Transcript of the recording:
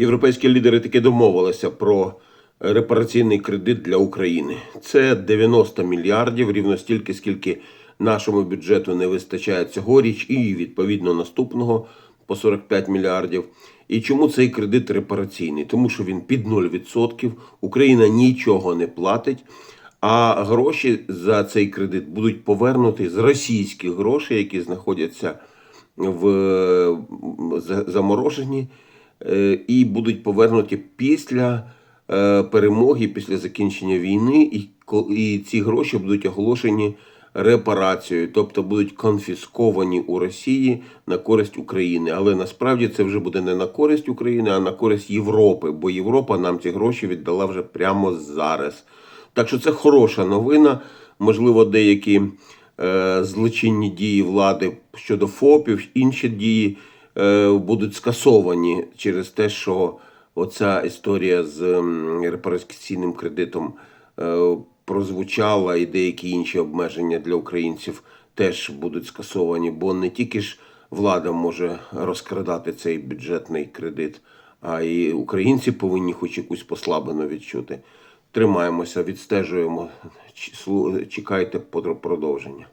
Європейські лідери таки домовилися про репараційний кредит для України. Це 90 мільярдів, рівно стільки, скільки нашому бюджету не вистачає цьогоріч, і відповідно наступного по 45 мільярдів. І чому цей кредит репараційний? Тому що він під 0%, Україна нічого не платить. А гроші за цей кредит будуть повернуті з російських грошей, які знаходяться в е, замороженні, е, і будуть повернуті після е, перемоги, після закінчення війни, і, ці гроші будуть оголошені репарацією, тобто будуть конфісковані у Росії на користь України. Але насправді це вже буде не на користь України, а на користь Європи, бо Європа нам ці гроші віддала вже прямо зараз. Так що це хороша новина. Можливо, деякі е, злочинні дії влади щодо ФОПів, інші дії е, будуть скасовані через те, що оця історія з репараційним кредитом е, прозвучала, і деякі інші обмеження для українців теж будуть скасовані, бо не тільки ж влада може розкрадати цей бюджетний кредит, а і українці повинні хоч якусь послаблену відчути. Тримаємося, відстежуємо, чекайте продовження.